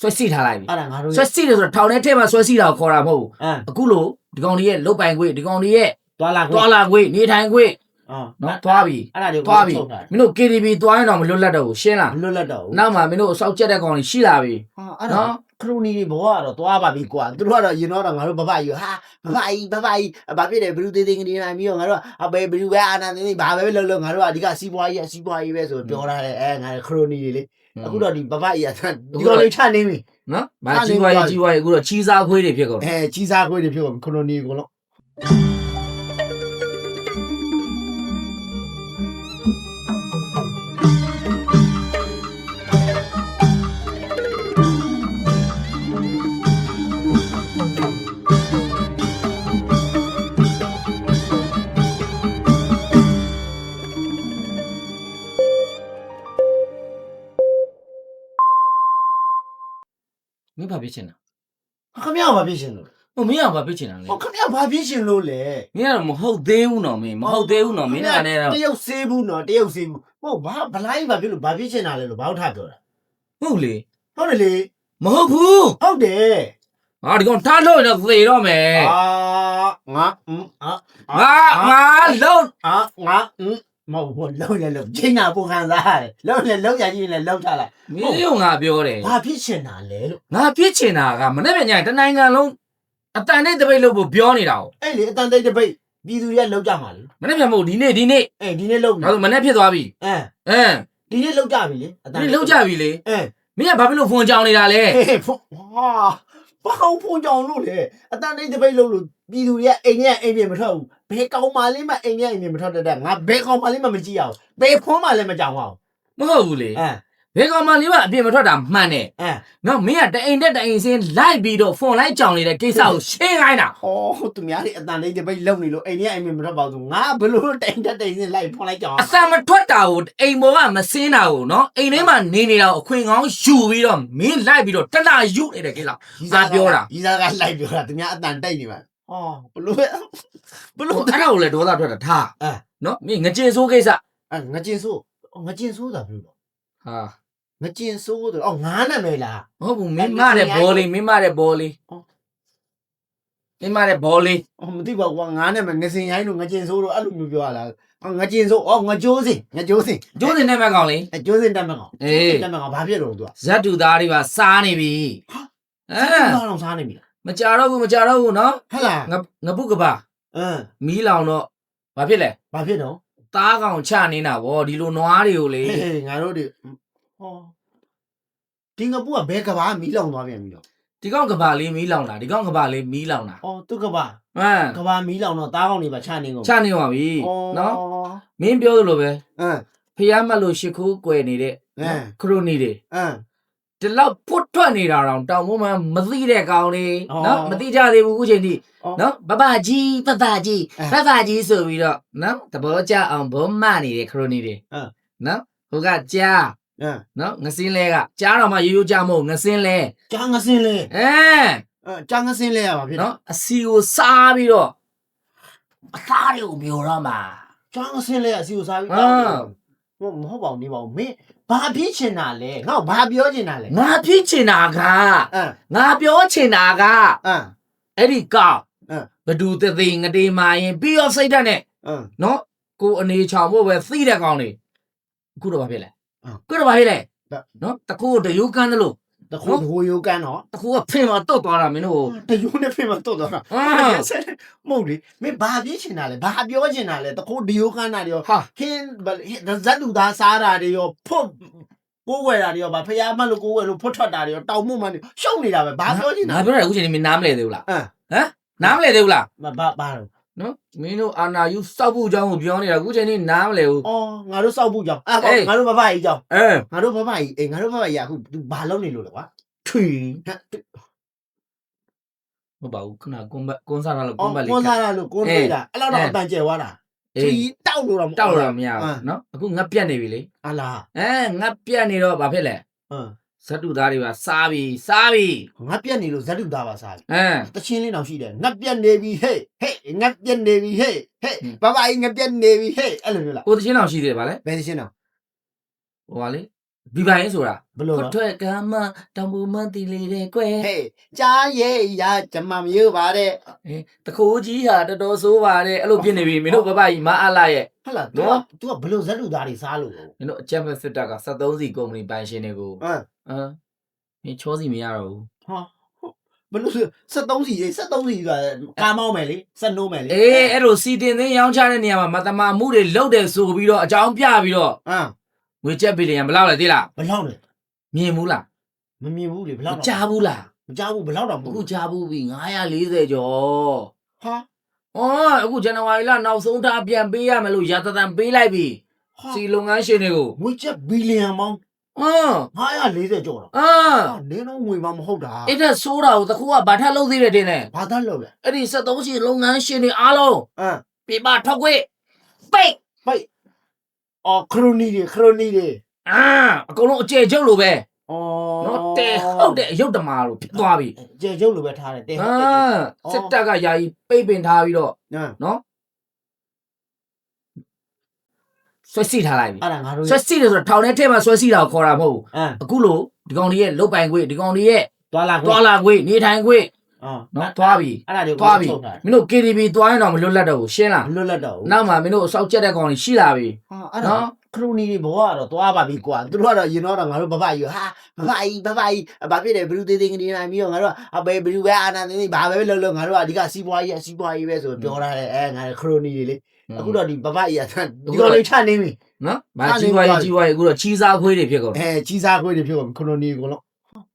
ဆွဲစီထားလိုက်ပြီအဲ့ဒါငါတို့ဆွဲစီတယ်ဆိုတော့ထောင်ထဲထဲမှာဆွဲစီတာကိုခေါ်တာမဟုတ်ဘူးအမ်အခုလို့ဒီကောင်တွေရဲ့လုတ်ပိုင်ခွေဒီကောင်တွေရဲ့သွားလာခွင့်တွာလာခွေနေထိုင်ခွေအော်နော်သွားပြီအဲ့ဒါတွေသွားပြီထုတ်တာမင်းတို့ KTV သွားရင်တော့မလွတ်လပ်တော့ဘူးရှင်းလားမလွတ်လပ်တော့ဘူးနောက်မှမင်းတို့အစောက်ကျက်တဲ့ကောင်တွေရှိလာပြီဟာအဲ့ဒါခရိုနီတွေဘောကတော့သွားပါပြီကွာသူတို့ကတော့ရင်တော့ငါတို့ဘဘကြီးဟာဘဘကြီးဘဘကြီးဘာဖြစ်တယ်ဘလူးသေးသေးကနေနိုင်ပြီးတော့ငါတို့အဘေဘလူးပဲအာနာနေနေဘာပဲလုပ်လို့ငါတို့ကအဓိကစီးပွားရေးစီးပွားရေးပဲဆိုပြောထားတယ်အဲငါခရိုနီတွေလေ အခုတော့ဒီဘဘကြီးကဒီကောင်လေးချနေပြီနော်ဗာကြီးပွားရေးကြီးပွားရေးအခုတော့ချီးစားခွေးတွေဖြစ်ကုန်တယ်အဲကြီးစားခွေးတွေဖြစ်ကုန်ခရိုနီကိုလုံး မင်းဘာဖြစ်ချင်တာခမရဘာဖြစ်ရှင်လို့ဟိုမင်းကဘာဖြစ်ချင်တာလဲဟောခမရဘာဖြစ်ရှင်လို့လဲမင်းကတော့မဟုတ်သေးဘူးနော်မင်းမဟုတ်သေးဘူးနော်မင်းကလည်းတော့တရုတ်ဆေးဘူးနော်တရုတ်ဆေးဘူးဟုတ်ဘာဘလိုင်းဘာဖြစ်လို့ဘာဖြစ်ရှင်တာလဲလို့ဘာလို့ထားပြောတာဟုတ်လေဟုတ်တယ်လေမဟုတ်ဘူးဟုတ်တယ်ဟာဒီကောင်ထားလို့တော့သေတော့မယ်အာငါအင်းအာငါငါလုံးအာငါအင်း မဟုတ်ဘူးလုံးလေလုံးချိန်နာပုံခံစားရတယ်လုံးလေလုံးရကြီးလေလုံးထားလိုက်မင်းရောငါပြောတယ်ဘာဖြစ်ရှင်တာလဲလို့ငါဖြစ်ချင်တာကမနေ့ကညတနိုင်ငံလုံးအတန်နဲ့တပိတ်လို့ပြောနေတာအဲ့လေအတန်တိတ်တပိတ်ပြည်သူတွေကလုံးကြမှာလေမနေ့ကမဟုတ်ဒီနေ့ဒီနေ့အဲ့ဒီနေ့လုံးပြီဒါဆိုမနေ့ဖြစ်သွားပြီအဲအင်းဒီနေ့လုံးကြပြီလေအတန်ဒီလောက်ကြပြီလေအဲမင်းကဘာဖြစ်လို့ဖုန်းကြောင်နေတာလဲဟေးဖုန်းဟာ ဘာအောင်ဖုန်းကြောင်လို့လေအတန်တိတ်တပိတ်လုံးလို့ပြည်သူတွေကအိမ်နဲ့အိမ်ပြင်မထွက်ဘူးဘယ်ကောင်မလေးမှအိမ်နဲ့အိမ်ပြင်မထွက်တတ်တဲ့ငါဘယ်ကောင်မလေးမှမကြည့်ရအောင်ဘယ်ဖုန်းမှလည်းမကြောင်အောင်မဟုတ်ဘူးလေအဲ ဘယ်ကောင်မှလေးကအပြင်မထွက်တာမှန်တယ်အဲနော်မင်းကတအိမ်တက်တအိမ်စင်းလိုက်ပြီးတော့ဖုန်းလိုက်ကြောင်နေတဲ့ကိစ္စကိုရှင်းခိုင်းတာဟောသူများတွေအတန်တိတ်တပိတ်လုံးနေလို့အိမ်နဲ့အိမ်ပြင်မထွက်ပါဘူးငါဘယ်လိုတိုင်တက်တိုင်စင်းလိုက်ဖုန်းလိုက်ကြောင်အစံမထွက်တာကိုအိမ်ပေါ်ကမစင်းတာကိုနော်အိမ်ထဲမှာနေနေတာကိုအခွင့်ကောင်းယူပြီးတော့မင်းလိုက်ပြီးတော့တနာယူနေတဲ့ကိစ္စကြီးငါပြောတာကြီးစားကလိုက်ပြောတာသူများအတန်တိတ်နေပါဟောဘလို့ဘလို့အဲ့ဒါကိုလည်းဒေါသထွက်တာထားအဲနော်မင်းငကြင်ဆိုးကိစ္စအဲငကျင်ဆိုးငကျင်ဆိုးတာပြောတော့ဟာ ငကျင်ဆိုးတော့အော်ငားနာမည်လားမဟုတ်ဘူးမင်းမတဲ့ဘောလေးမင်းမတဲ့ဘောလေးဟုတ်မင်းမတဲ့ဘောလေးအော်မသိပါဘူးကွာငားနာမည်ငစင်ရိုင်းတို့ငကျင်ဆိုးတို့အဲ့လိုမျိုးပြောရလားအော်ငကျင်ဆိုးအော်ငကြိုးစင်ငကြိုးစင်ကျိုးစင်နဲ့မဲ့ကောင်လေးအကျိုးစင်တက်မဲ့ကောင်အေးတက်မဲ့ကောင်ဘာဖြစ်တော့သူကဇက်တူသားတွေပါစားနေပြီအဲဘာလို့စားနေပြီလားမကြတော့ဘူးမကြတော့ဘူးနော်ဟဟလားငငပုကပါအင်းမီးလောင်တော့ဘာဖြစ်လဲဘာဖြစ်တော့သားကောင်ချနေတာဗောဒီလိုနွားတွေကိုလေဟေးငါတို့တွေဟော ဒီငပူကဘဲကဘာမီးလောင်သွားပြန်ပြီတော့ဒီကောင်ကဘာလေးမီးလောင်တာဒီကောင်ကဘာလေးမီးလောင်တာအော်သူကဘာဟမ်ကဘာမီးလောင်တော့တားကောင်းနေပါချနေကုန်ချနေပါပြီအော်နော်မင်းပြောသလိုပဲအင်းဖျားမတ်လို့ရှ िख ိုးကွယ်နေတဲ့အင်းခရိုနီတွေအင်းဒီလောက်ဖွတ်ထွက်နေတာတော့တောင်ပေါ်မှာမသိတဲ့ကောင်လေးအော်နော်မသိကြသေးဘူးအခုချိန်ထိအော်နော်ဘဘကြီးဘဘကြီးအဲဘဘကြီးဆိုပြီးတော့နော်တဘောကြအောင်ဘုံမနေတဲ့ခရိုနီတွေအဲနော်ဟိုကကြားအင်း နော်ငစင်းလဲကကြားတော့မှရိုးရိုးကြားမဟုတ်ငစင်းလဲကြာငစင်းလဲအဲအဲကြာငစင်းလဲရပါဖြစ်နော်အစီကိုစားပြီးတော့အသားတွေကိုမျိုးတော့မှာကြာငစင်းလဲအစီကိုစားပြီးအာမဟုတ်မဟုတ်ပါဘူးနေပါဦးမင်းဘာဖြစ်ချင်တာလဲငါ့ကိုဘာပြောချင်တာလဲငါဖြစ်ချင်တာကအင်းငါပြောချင်တာကအင်းအဲ့ဒီကောင်အဲဘဒူတသိငတေမာရင်ပြီးတော့စိတ်ဓာတ်နဲ့အင်းနော်ကိုအနေချောင်ဖို့ပဲသိတဲ့ကောင်တွေအခုတော့ဘာဖြစ်လဲ အာအခုတော့ဘာဖြစ်လဲဒါနော်တကူတယူကန်းတယ်လို့တခုဟိုယိုကန်တော့တကူကဖင်မှာတုတ်သွားတာမင်းတို့တယိုနဲ့ပြင်မတော့တော့အာမဟုတ်လေမင်းဘာဖြစ်ချင်တာလဲဘာပြောချင်တာလဲတခုဒီယိုကန်တာတွေရောဟာခင်းဗဇတ်လူသားစားတာတွေရောဖွတ်ကိုးဝယ်တာတွေရောဗာဖျားမလို့ကိုးဝယ်လို့ဖွတ်ထွက်တာတွေရောတောင်မှုမှန်ရှုံနေတာပဲဘာပြောချင်တာငါပြောတာအခုချိန်นี้မင်းနားမလဲသေးဘူးလားအင်းဟမ်နားမလဲသေးဘူးလားဘာဘာဘာလို့ နော်မင်းတို့အာနာယူစောက်ဖို့အကြောင်းကိုပြောနေတာအခုချိန်นี้နားမလဲဘူး အော်ငါတို့စောက်ဖို့ကြောင်းအဲ့အေး ငါတို့ဘဘကြီးကြောင်းအဲငါတို့ဘဘကြီးအေးငါတို့ဘဘကြီးကအခု तू ဘာလုပ်နေလို့လဲကွာထွေဟမ်မဟုတ်ပါဘူးခဏကွန်ဘတ်ကွန်ဆာတာလို့ကွအော်န်ဘတ်လေးကွန်ဆာလာလို့ကိုနေတာအဲ့လောက်တော့အေး အတန်ကျဲသွားတာအေးချီတောက်လို့တော့တောက်တော့မရအဘူးင်းနော်အခုငတ်ပြတ်နေပြီလေအလားအဲငတ်ပြတ်နေတော့ဘာဖြစ်လဲအင်း ဇတုသားတွေပါစားပြီစားပြီငါပြက်နေလို့ဇက်တူသားပါစားတယ်အဲတချင်းလေးတောင်ရှိတယ်ငါပြက်နေပြီဟေးဟေးငါပြက်နေပြီဟေးဟေးဟွန်းဘဘကြီးငါပြက်နေပြီဟေးအဲ့လိုမျိုးလားကိုတချင်းအောင်ရှိသေးတယ်ဗာလဲဘယ်တချင်းတော့ဟိုပါလေဒီပိုင်းဆိုတာဘလို့ခွလဲထွက်ကမ်းမတောင်ပူမတီလေးတဲ့ကွယ်ဟေးကြားရဲ့ရာကျမမယူပါတဲ့အေးတခိုးကြီးဟာတော်တော်ဆိုးပါတယ်အဲ့လိုဖြစ်နေပြီမင်းတို့ဘဘကြီးမအားလာရဲ့ဟုတ်လားနော်သူကသူကဘလို့ဇက်လူသားတွေစားလို့လဲမင်းတို့အချက်မဲ့စစ်တပ်က73စီကုမ္ပဏီပိုင်ရှင်တွေကိုဟမ် အမ်မင်းချောစီမရတော့ဘူးဟာဘလို့73စီ73စီကကားမောင်းမယ်လေဆက်နိုးမယ်လေအေးအဲ့လိုစီတင်သိမ်းရောင်းချတဲ့နေရာမှာမတမာမှုတွေလုပ်တယ်ဆိုပြီးတော့အကြောင်းပြပြီးတော့ဟမ်ငွေကျပ်ဘီလီယံဘယ်လောက်လဲသိလားဘလောက်လဲမြင်ဘူးလားမမြင်ဘူးလေဘမလောက်တော့ကြားဘူးလားမကြားဘူးဘလောက်တော့မအခုဟုတ်ကြားဘူးပြီ940ကျော်ဟာအော်အခုဇန်နဝါရီလနောက်ဆုံးထားပြန်ပေးရမယ်လို့ရာသတန်ပေးလိုက်ပြီဟာစီလုပ်ငန်းရှင်တွေကိုငွေချက်ဘီလီယံပေါင်း အင်း940ကျော်တော့အင်းဟာနင်းတော့ငွေမှမဟုတ်တာအဲ့ဒါဆိုးတာကိုတခုကဘာထပ်လုပ်သေးတယ်တင်လဲဘာသာလို့လဲအဲ့ဒီ73ရှင်လုပ်ငန်းရှင်တွေအားလုံးအမ်ပြပထောက်ခွေပိတ်ပိတ်အော်ခရိုနီတွေခရိုနီတွေအာအကုန်လုံးအကျယ်ကျုပ်လိုပဲအော်နော်တဲဟုတ်တဲ့အယုတ်တမာလို့ဖြစ်သွားပြီကျေကျုပ်လိုပဲထားတယ်တဲအာဟုတ်တယ်စစ်တပ်ကယာယီပိတ်ပင်ထားပြီးတော့ဟမ်နော် ဆွဲစီထားလိုက်ပြီအဲ့ဒါငါတို့ဆွဲစီတယ်ဆိုတော့ထောင်ထဲထဲမှာဆွဲစီတာကိုခေါ်တာမဟုတ်ဘူးအမ်အခုလို့ဒီကောင်တွေရဲ့လုတ်ပိုင်ခွေဒီကောင်တွေရဲ့သွားလာခွတွာလာခွေနေထိုင်ခွေအော်နော်သွားပြီအဲ့ဒါတွေသွားပြီထုတ်တာမင်းတို့ KTV သွားရင်တော့မလွတ်လပ်တော့ဘူးရှင်းလားမလွတ်လပ်တော့ဘူးနောက်မှမင်းတို့အစောက်ကျက်တဲ့ကောင်တွေရှိလာပြီဟာအဲ့ဒါခရိုနီတွေဘဝကတော့သွားပါပြီကွာသူတို့ကတော့ရင်တော့ငါတို့ဘဘကြီးဟာဘဘကြီးဘဘကြီးဘာဖြစ်လဲဘလူးသေးသေးကနေနိုင်ပြီးတော့ငါတို့ကအဘယ်ဘလူးပဲအာနာသေးသေးဘာပဲလုပ်လို့ငါတို့ကအဓိကစီးပွားရေးစီးပွားရေးပဲဆိုပြောထားတယ်အဲငါခရိုနီတွေလေ အခုတော့ဒီဘဘကြီးကဒီကောင်လေးချနေပြီနော်ဗာအဲ့ကြီးဒီဝါးပါကြီးကြီးဝါးကြီးအခုတော့ချီးစားခွေးတွေဖြစ်ကုန်တယ်အဲကြီးစားခွေးတွေဖြစ်ကုန်ခရိုနီကိုလို့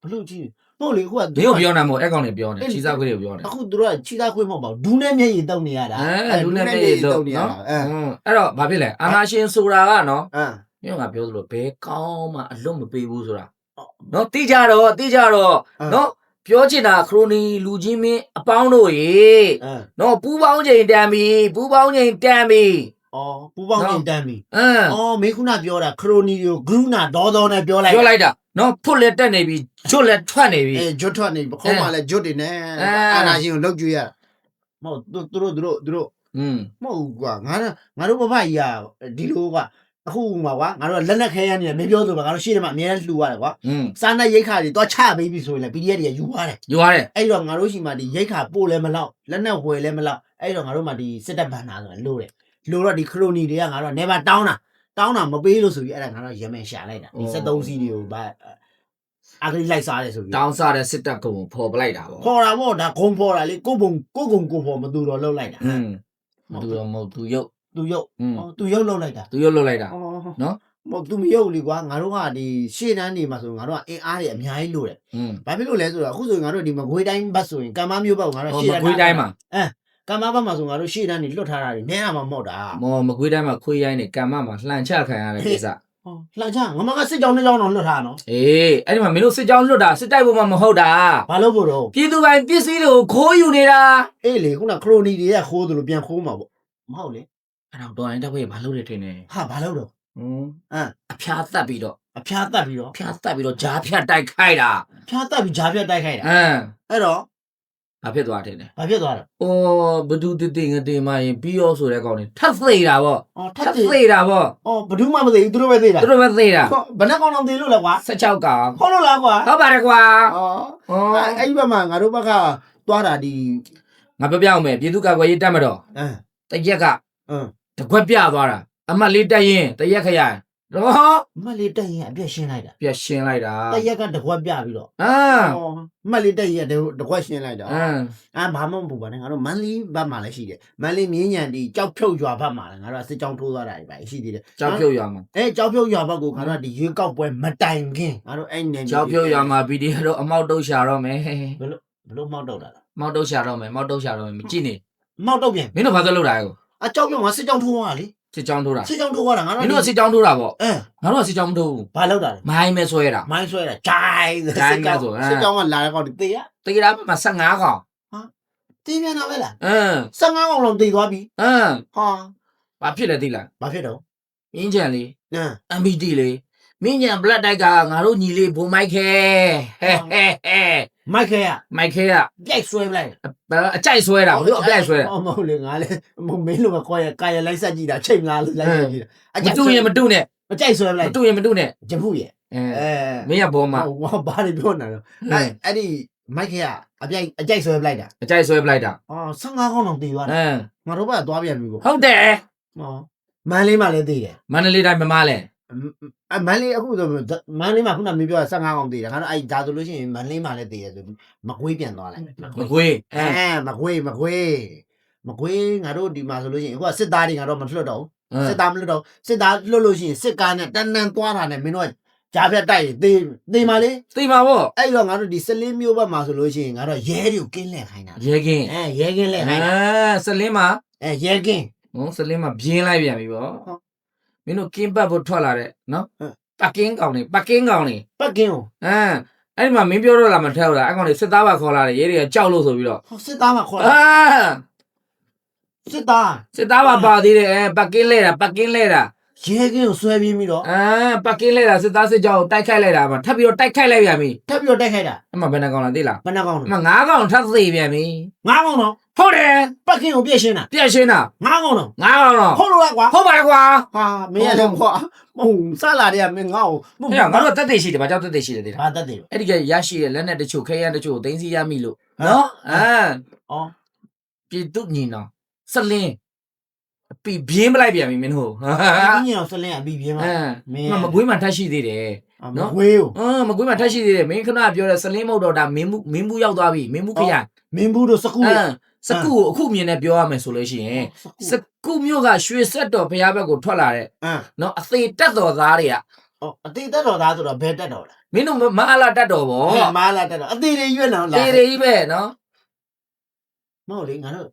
ဘလူးကြီးဟုတ်လေအခုကဒီကိုပြောနေမို့အဲ့ကောင်တွေပြောနေချီးစားခွေးတွေပြောနေအခုတို့ကကြီးစားခွေးမဟုတ်ပါဘူးဒူးနဲ့မျက်ရည်တောက်နေရတာအဲလူနဲ့ပြေတော့နေရနော်တာအဲอืมအဲ့တော့ဘာဖြစ်လဲအာနာရှင်ဆိုတာကနော်အမ်ညငါပြောသလိုဘဲကောင်းမှအလွတ်မပေးဘူးဆိုတာအော်နော်တိကြတော့တိကြတော့အင်းနော် ပြောချင်တာခရိုနီလူချင်းမင်းအပေါင်းတို့ရေအမ်နော်ပူပေါင်းချိန်တန်ပြီပူပေါင်းချိန်တန်ပြီအော်ပူပေါင်းနေတန်းပြီအင်းအော်မင်းခုနပြောတာခရိုနီကိုဂရုနာဒေါသောနဲ့ပြောလိုက်ပြောလိုက်တာနော်ဖွတ်လက်တက်နေပြီဂျွတ်လက်ထွက်နေပြီအဲဂျွတ်ထွက်နေပခုံးမှလည်းဂျွတ်တွေနဲ့အဲအာနာရှင်ကိုလောက်ကြွေးရမဟုတ်သူသူတို့သူတို့သူတို့อืมမဟုတ်ဘူးကွာငါတို့ငါတို့ဘဘကြီးကဒီလိုက အခုမှာကွာငါတို့ကလက်နက်ခဲရနေတယ်မင်းပြောဆိုပါငါတို့ရှေ့ထဲမှာအများကြီးလှူရတယ်ကွာ อืม စားနပ်ရိတ်ခါတွေတော့ချပေးပြီဆိုရင်လည်း PDF တွေကယူရတယ် ယူရတယ် အဲ့တော့ငါတို့ရှိမှဒီရိတ်ခါပို့လဲမလောက်လက်နက်ဝယ်လဲမလောက်အဲ့တော့ငါတို့မှဒီစစ်တပ်ဘန်နာဆိုတာလို့တယ်လို့တော့ဒီခရိုနီတွေကငါတို့ကနေပါတောင်းတာတောင်းတာမပေးလို့ဆိုပြီးအဲ့ဒါငါတို့ရမယ်ရှာလိုက်တာဒီ73စီးတွေကိုဗာအဂရိလိုက်စားတယ်ဆိုပြီး တောင်းစားတဲ့စစ်တပ်ကုံကိုဖော်ပလိုက်တာပေါ့ ခေါ်တာပေါ့ဒါဂုံဖော်တာလေကိုယ့်ဘုံကိုယ့်ဂုံကိုယ်ဖော်မသူတော့လှုပ်လိုက်တာ อืมသူတော့မဟုတ်သူရုပ် သူရုပ်ဟောသူရုပ်လောက်လိုက်တာသူရုပ်လောက်လိုက်တာနော်မဟုတ်သူမရုပ်လေကွာငါတို့ကဒီရှေ့တန်းနေမှာဆိုငါတို့ကအင်အားတွေအများကြီးလိုတယ်ဘာဖြစ်လို့လဲဆိုတော့အခုဆိုရင်ငါတို့ဒီမကွေးတိုင်းဘတ်ဆိုရင်ကမ္ဘာမျိုးဘတ်ကိုငါတို့ရှေ့တန်းမကွေးတိုင်းမှာအဲကမ္ဘာဘတ်မှာဆိုငါတို့ရှေ့တန်းနေလွတ်ထားတာတွေနဲရမှာမဟုတ်တာမော်မကွေးတိုင်းမှာခွေးရိုင်းနေကမ္ဘာမှာလှန်ချခံရတဲ့ကိစ္စလှန်ချငမကစစ်ကြောင်းနှစ်ကြောင်းတော့လွတ်ထားနော်အေးအဲ့ဒီမှာမင်းတို့စစ်ကြောင်းလွတ်တာစစ်တိုက်ဖို့မှမဟုတ်တာဘာလို့မို့တော့ပြည်သူပိုင်ပစ္စည်းတွေကိုခိုးယူနေတာအေးလေခုနခရိုနီတွေကခိုးသလိုပြန်ခိုးမှာပေါ့မဟုတ်လေ အဲ့တော့တော်ရင်တပ်ဖွဲ့ဘာလုပ်ရထင်နေဟာဘာလို့တော့ဟွန်းအမ်အဖျားတက်ပြီးတော့အဖျားတက်ပြီးတော့အဖျားတက်ပြီးတော့ဂျားဖြတ်တိုက်ခိုက်တာဖျားတက်ပြီးဂျားပြတ်တိုက်ခိုက်တာအမ်အဲ့တော့ဘာဖြစ်သွားတယ်လဲဘာဖြစ်သွားတာ။အော်ဘဒူတတိငတေမရင်ပြီးရောဆိုတဲ့ကောင်နေထပ်သေးတာပေါ့အော်။ထထပ်ပ်သေးသေးတာပေါ့အော်ဘယ်သူမှမသိဘူးသူတို့ပဲသိတာ။သူတို့ပဲသေးတာဟောဘယ်နှကောင်တော့သိလို့လဲကွာ16ကောင်ခေါ်လို့လားကွာဟုတ်ပါတယ်ကွာအော်။အော်အဲ့အဲ့ဒီဘက်မှာငါတို့ဘက်ကသွားတာဒီငါပြောပြအောင်မယ်ပြည်သူ့ကာကွယ်ရေးတက်မတော်အမ်တရက်ကအမ် တကွက်ပြသွားတာအမတ်လေးတက်ရင်တရက်ခရိုင်တော့မလေးတက်ရင်အပြည့်ရှင်းလိုက်တာပြရှင်းလိုက်တာတရက်ကတကွက်ပြပြီးတော့အာအော်မလေးတက်ရင်တကွက်ရှင်းလိုက်တာအမ်အာဘာမှမပူပါနဲ့ငါတို့မန်လီဘက်မှာလည်းရှိတယ်မန်လီမြင်းညံဒီကြောက်ဖြုတ်ရွာဘက်မှာလည်းငါတို့ကစစ်ကြောင်းထိုးသွားတာတွေပဲရှိသေးတယ်ကြောက်ဖြုတ်ရွာမှာအဲကြောက်ဖြုတ်ရွာဘက်ကိုငါတို့ကဒီရွေးကောက်ပွဲမတိုင်ခင်ငါတို့အဲ့နေကြောက်ဖြုတ်ရွာမှာ PDF တော့အမောက်တုတ်ရှာတော့မယ်ဘယ်လိုဘယ်လိုမှောက်တော့တာလဲမောက်တုတ်ရှာတော့မယ်မောက်တုတ်ရှာတော့မယ်မကြည့်နေမှောက်တော့ပြန်မင်းတို့ဘာသက်လုပ်တာလဲကို အကြောက်ဖြုတ်မှာစစ်ကြောင်းထိုးသွားတာလေစစ်ကြောင်းထိုးတာစစ်ကြောင်းထိုးသွားတာငါမတို့င်းတို့ကစစ်ကြောင်းထိုးတာပေါ့အဲငါတို့ကစစ်ကြောင်းမထိုးဘူးဘာလောက်တာလဲမိုင်းမဲဆွဲတာမိုင်းဆွဲတာဂျိုင်းဂျိုင်းကဆိုအဲစစ်ကြောင်းကလာတဲ့ကောင်ဒီတေးရတေးတာမှာ15ကောင်တေးပြန်တာပဲလားအင်း15ကောင်လောက်တေးသွားပြီအင်းဟာဘာဖြစ်လဲသိလားဘာဖြစ်တော့မြင်းချန်လေးနမ် MBD လေး မြင်းချန် black တိုက်ကငါတို့ညီလေးဘုံမိုက်ခဲဟဲဟဲဟဲမိုက်ခဲရမိုက်ခဲကပြိုက်ဆွဲပလိုက်အကြိုက်ဆွဲတာဘလို့အကြိုက်ဆွဲတာမဟုတ်လေငါလည်းမမင်းလိုပဲခေါ်ရကာရလိုက်ဆက်ကြည့်တာချိန်လားလိုက်ဆက်ကြည့်တာမတူရင်မတူနဲ့မကြိုက်ဆွဲပမလိုက်တူရင်မတူနဲ့ဂျဖူးရဲ့အဲအဲမင်းကဘောမှာဟောဘာတွေပြောနေတာလဲအဲ့အဲ့ဒီမိုက်ခေကအပြိုက်အကြိုက်ဆွဲပလိုက်တာအကြိုက်ဆွဲပလိုက်တာအော်15ခေါက်တော့တည်သွားအတယ်မ်ငါတို့ဘက်ကသွားပြန်ပြီပေါ့ဟုတ်တယ်ဟောမန်လေးမှလည်းတည်တယ်မန္တလေးတိုင်းမမလဲ အမန်လေးအခုဆိုမန်လေးမှာခုနမင်းပြော15ခေါက်တည်တယ်ခါတော့အဲ့ဒါဆိုလို့ရှိရင်မန်လေးမှလည်းတည်တယ်ဆိုပြီးမကွေးပြန်သွားလိုက်မကွေးအဲအဲမကွေးမကွေးမကွေးငါတို့ဒီမှာဆိုလို့ရှိရင်အခုကစစ်သားတွေငါတို့မလွတ်တော့ဘူးစစ်သားမလွတ်တော့စစ်သားလွတ်လို့ရှိရင်စစ်ကားနဲ့တန်းတန်းသွားတာနဲ့မင်းတို့ကကြားဖြတ်တိုက်ရင်သေသေပါလေသိပါဗောအဲ့တော့ငါတို့ဒီစလင်းမျိုးဘက်မှာဆိုလို့ရှိရင်ငါတို့ရဲတွေကိုကင်းလှည့်ခိုင်းတာရဲကင်းအဲရဲကင်းလှည့်ခိုင်းတာအဲစလင်းမှာအဲရဲကင်းဟိုစလင်းမှာပြင်းလိုက်ပြန်ပြီဗောဟုတ် မင်းတို့ကင်းပတ်ဖို့ထွက်လာတဲ့နော်ဟုတ်ပတ်ကင်းကောင်နေပတ်ကင်းကောင်နေပတ်ကင်းကိုအဲအဲ့ဒီမှာမင်းပြောတော့လာမထက်ဘူးလားအဲ့ကောင်နေစစ်သားပါခေါ်လာတယ်ရဲတွေကကြောက်လို့ဆိုပြီးတော့ဟောစစ်သားမှာခေါ်အာစစ်သားစစ်သားပါပါသေးတယ်အဲပတ်ကင်းလဲတာပတ်ကင်းလဲတာ ရဲကင်းကိုဆွဲပြီးပြီးတော့အာပတ်ကင်းလဲတာစစ်သားစစ်ကြောင်းကိုတိုက်ခိုက်လိုက်တာမှာထပ်ပြီးတော့တိုက်ခိုက်လိုက်ပြန်ပြီထပ်ပြီးတော့တိုက်ခိုက်တာအဲ့မှာဘယ်နှကောင်လဲသိလားဘယ်နှကောင်အလဲမငါးကောင်ထပ်သေးပြန်ပြီငါးကောင်တော့ဟုတ်တယ်ပတ်ကင်းကိုပြည့်ရှင်းတာပြည့်ရှင်းတာငါးကောင်တော့ငါးကောင်တော့ဟုတ်လို့လားကွာဟုတ်ပါကွာဟာမင်းရလည်းကွာမဟုတ်စလာတွေကမင်းငါ့ကိုမအဲ့ငါတို့တက်တက်ရှိတယ်ဗာကြောက်တက်တက်ရှိတယ်သိလားဘာတတ်တယ်အဲ့ဒီကရရှိတဲ့လက်နဲ့တချို့ခဲရန်တချို့ကိုသိမ်းစီရမိလို့နော်အာအော်ပြည်သူညီနောင်စလင်း အပီပြင်းပလိုက်ပြန်ပြီမင်းတို့ဟာဒီညောင်စလင်းအပြီးပြင်းအမှာမ်မင်းမမကွေးမှာထပ်ရှိသေးတယ်မနော်ဝေးကိုအမ်မကွေးမှာထပ်ရှိသေးတယ်မင်းခဏပြောတဲ့စလင်းမဟုတ်တော့ဒါမင်းမှုမင်းမှုရောက်သွားပြီမင်းမှုခရမင်းဘူးတို့စကူအမ်စကုကိုအခုမြင်နဲ့ပြောရမယ်ဆိုလို့ရှိရင်စကုမျိုးကရွှေဆက်တော်ဘုရားဘက်ကိုထွက်လာတဲ့အမ်နော်အသေးတက်တော်သားတွေကအော်အသေးတက်တော်သားဆိုတော့ဘယ်တက်တော်လဲမင်းတို့မအားလာတက်တော်ဗောဟဲ့မာလာတက်တော်အသေးတွေရွက်နေလားတေးတွေကြီးပဲနော်မဟုတ်လေငါတို့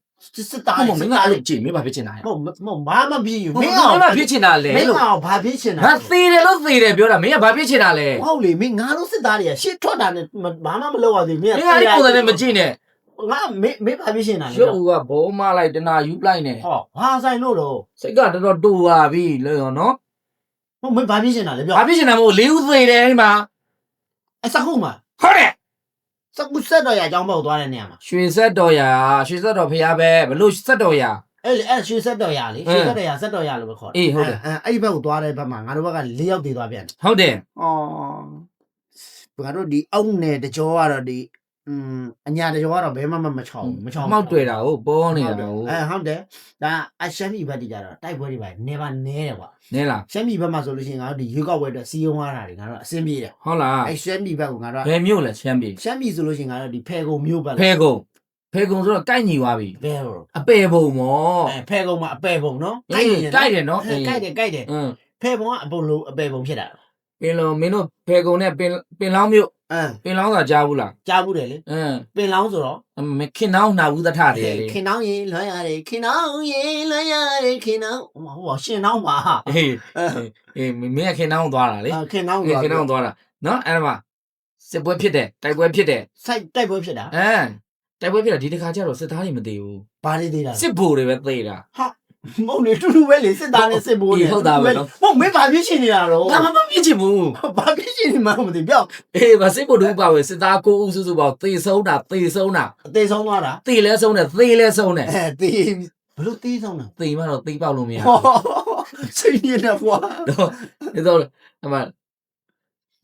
စစ်သားဟုတ်မမင်းကအဲ့လိုကြည့်မင်းဘာဖြစ်ချင်တာလဲမဟုတ်မဟုတ်ဘာမှပြည့်ယူမမင်းင်းကအောင်ဘာဖြစ်ချင်တာလဲမင်းလို့အောင်ဘာဖြစ်ချင်တာငါသေးတယ်လို့သေးတယ်ပြောတာမင်းကဘာဖြစ်ချင်တာလဲဟုတ်လေမင်းငါတို့စစ်သားတွေကရှစ်ထွက်တာနဲ့ဘာမှမလုပ်ရသေးဘူးမင်းမင်းကအဲ့ဒီပုံစံနဲ့မကြည့်နဲ့ငါမင်းမင်းဘာဖြစ်ချင်တာလဲရုပ်ကဘောမလိုက်တနာယူပလိုက်နေဟောဘာဆိုင်လို့တော့စိတ်ကတော်တော်တူပါပြီလေရောနော်ဟုတ်မင်းဘာဖြစ်ချင်တာလဲပြောဘာဖြစ်ချင်တာမို့လေးဦးသေးတယ်ဒီမှာအစခုမှာဟုတ်တယ် စကူဆက်တော်ရအကြောင်းပေါ့သွားတဲ့နေရာမှာရွှေဆက်တော်ရာရွှေဆက်တော်ဖရားပဲဘလို့ဆက်တော်ရာ အဲ့လေအဲ့ရွှေဆက်တော်ရလေအင်းရွှေဆက်တော်ရဆက်တော်ရလို့ပဲခေါ်အေးဟုတ်တယ် အဲ့အဲ့ဒီဘက်ကိုသွားတဲ့ဘက်မှာငါတို့ဘက်က၄ယောက်တည်သွားပြန်တယ်ဟုတ်တယ် ဩငါတို့ဒီအောက်နယ်တကြောကတော့ဒီ อืมအညာတကြောကတော့ဘဲမှမမချောင်းဘူးမချောင်းဘူး မောက်တွေ့တာဟုတ်ပေါ်နေတာဟုတ်အဲဟုတ်တယ်ဒါအရှမ်းပြည်ဘက်တိကြတော့တိုက်ပွဲတွေပါ never နဲတယ်ကွာနဲလားရှမ်းပြည်ဘက်မှာဆိုလို့ရှိရင်ငါတို့ဒီရွေးကောက်ပွဲအတွက်စီယုံရတာတွေငါတို့အဆင်ပြေတယ်ဟုတ်လားအဲရှမ်းပြည်ဘက်ကိုငါတို့ဘယ်မြို့လဲရှမ်းပြည်ရှမ်းပြည်ဆိုလို့ရှိရင်ငါတို့ဒီဖဲကုံမြို့ဘက်ဖဲကုံဖဲကုံဆိုတော့ကိုက်ညီသွားပြီဘဲရောအပယ်ဘုံမော်အဲဖဲကုံမှာအပဲပုံနော်ကိုက်တယ်ကိုက်တယ်နော်ကိုက်တယ်ကိုက်တယ်အင်းဖဲပုံကအပုံလိုအပဲပုံဖြစ်တာ ပင်လုံးမင်းတို့ဖဲကုံနဲ့ပင်ပင်လောင်းမြို့အမ်ပင်လောင်းသာကြားဘူးလားကြားဘူးတယ်လေအင်းပင်လောင်းဆိုတော့မခင်နောင်းနာဘူးသထတယ်လေခင်နှောင်းရင်လွှမ်းရတယ်ခင်နှောင်းရင်လွှမ်းရတယ်ခင်နှောင်းဟိုမှာဟိုပါရှင်နှောင်းပါအေးအဲအေးမင်းကခင်နောင်းသွားတာလေခင်နှောင်းအေးဆိုခင်နောင်းသွားတာနော်အဲ့ဒါမှစစ်ပွဲဖြစ်တယ်တိုက်ပွဲဖြစ်တယ်စိုက်တိုက်ပွဲဖြစ်တာအဲတိုက်ပွဲဖြစ်တာဒီတစ်ခါကျတော့စစ်သားတွေမသေးဘူးဘာလေးသေးတာလဲစစ်ဘိုလ်တွေပဲသေတာ မဟုတ်လေတူတူပဲလေစစ်သားနဲ့စစ်ဘိုးအေးဟုတ်တာပဲနော်ဟုတ်မင်းဘာဖြစ်ရှင်နေတာတော့ဒါမှမဖြစ်ချင်ဘူးဘာဖြစ်ရှင်နေမှမသိပြောက်အေးဗစစ်ဘိုလ်တို့ပါပဲစစ်သားကိုဦးစုစုပေါ့သေဆုံးတာသေဆုံးတာအသေးဆုံးသွားတာသေလဲဆုံးတယ်သေလဲဆုံးတယ်အဲသေးဘလို့သေးဆုံးတာသေမှတော့သေပေါက်လို့မရဟောစိတ်ရနေကွာတော့ဒါတော့အမှ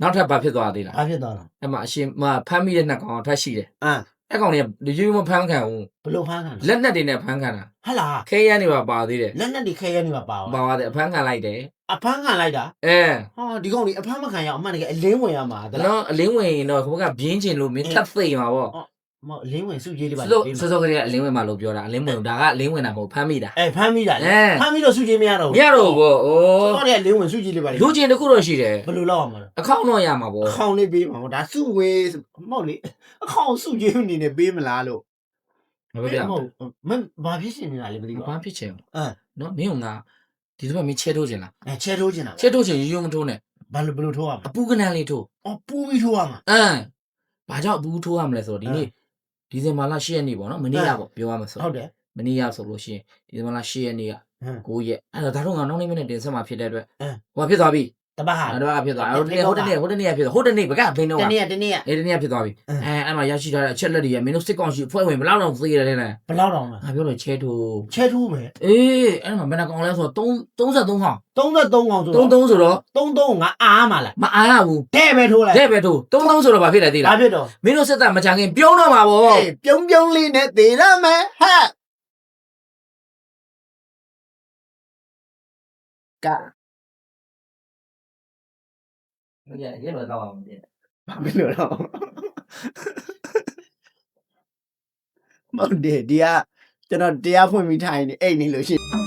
နောက်ထပ်ဘာဖြစ်သွားသေးလားဘာဖြစ်သွားတာအမှအရှင်မဖမ်းမိတဲ့နှစ်ကောင်ထပ်ရှိတယ်အမ် အဲ့ကောင်တွေကဒီယူမဖမ်းခံဘူးဘလို့ဖမ်းခံလဲလက်နက်တွေနဲ့ဖမ်းခံတာဟဟလားခဲရန်တွေပါပါသေးတယ်လက်နဲ့ဒီခဲရနေမှာပါပါပါပါတယ်အဖမ်းခံလိုက်တယ်အဖမ်းခံလိုက်တာအဲဟာဒီကောင်ကြီးအဖမ်းမခံရအောင်အမှန်တကယ်အလင်းဝင်ရမှာတလားနော်အလင်းဝင်ရင်တော့ခိုးကပြင်းချင်လို့မင်းထပ်သိမှာပေါ့ မဟုတ်အလင်းဝင်စုကြီးလေးပါဆိုလေးစောစောကလေးကအလင်းဝင်မှာလို့ပြောတာအလင်းဝင်ဒါကအလင်းဝင်တာမဟုတ်ဖမ်းမိတာအဲဖမ်းမိတာလေအဲဖမ်းမိတော့စုကြီးမရတော့မရတော့ဘူးအိုးတော့လေလင်းဝင်စုကြီးလေးပါလေလူချင်းတစ်ခုတော့ရှိတယ်ဘယ်လိုလောက်အောင်မလဲအကောင့်တော့ရမှာပေါ့အခေါင်လေးပေးမှာပေါ့ဒါစုဝေးမဟုတ်လေအခေါင်စုကြီးအနေနဲ့ပေးမလားလို့မပြောပြမဟုတ်မင်းဘာဖြစ်ရှင်နေတာလဲမသိဘူးဘာဖြစ်ချင်အဲနော်မင်းကငါဒီတစ်ပတ်မင်းချဲထိုးချင်လားအဲချဲထိုးချင်တာချဲထိုးချင်ရိုးမထိုးနဲ့ဘာလို့ဘယ်လိုထိုးရမှာအပူကနန်းလေးထိုးအော်ပူပြီးထိုးရမှာအမ်ဘာကြောင့်အပူထိုးရမလဲဆိုတော့ဒီနေ့ ဒီဇင်ဘာလ10ရက်နေ့ပေါ့နော်မနေ့ကပေါ့ပြောရမှာဆိုဟုတ်တယ်မနေ့ကဆိုလို့ရှိရင်ဒီဇင်ဘာလ10ရက်နေ့ကဟမ်9ရက်အဲ့တော့ဒါတော့ငါနောက်နေ့မနေ့တင်ဆက်မှာဖြစ်တဲ့အတွက်အင်းဟိုဖြစ်သွားပြီ တပတ်ဟာအဲ့တော့ဖြစ်သွားဟိုတနေ့ဟိုတနေ့ဟိုတနေ့ဖြစ်သွားဟိုတနေ့ဘကဘင်းတော့တနေ့ကတနေ့ကအေးတနေ့ဖြစ်သွားပြီအင်းအဲအဲ့မှာရရှိထားတဲ့အချက်လက်တွေကမင်းတို့စစ်ကောင်စီအဖွဲ့ဝင်ဘယ်လောက်တော့သေးရတယ်လဲဘယ်လောက်တောင်လဲငါပြောလို့ချဲထိုးချဲထူးမယ်အေးအဲ့မှာဘယ်နှကောင်လဲဆိုတော့3 33ကောင်33ကောင်ဆိုတော့33ဆိုတော့33ငါအားမလားမအားရဘူးတဲ့ပဲထိုးလိုက်တဲ့ပဲထိုး33ဆိုတော့ဘာဖြစ်လဲသိဒါလားဖြစ်တော့မင်းတို့စစ်တပ်မချခင်ပြုံးတော့မှာဗောအေးပြုံးပြုံးလေးနဲ့သေးရမယ်ဟဲ့က ရရမတော့အောင်ပြဘာဖြစ်လို့တော့မဟုတ်တယ်ဒီကကျွန်တော်တရားဖွင့်ပြီးထိုင်နေအိတ်နေလို့ရှိရင်